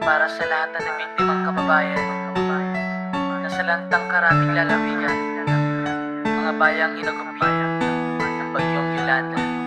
para sa lahat ng biktimang kababayan. Na sa lantang karating lalawigan, mga bayang hinagupi ng bagyong Yolanda.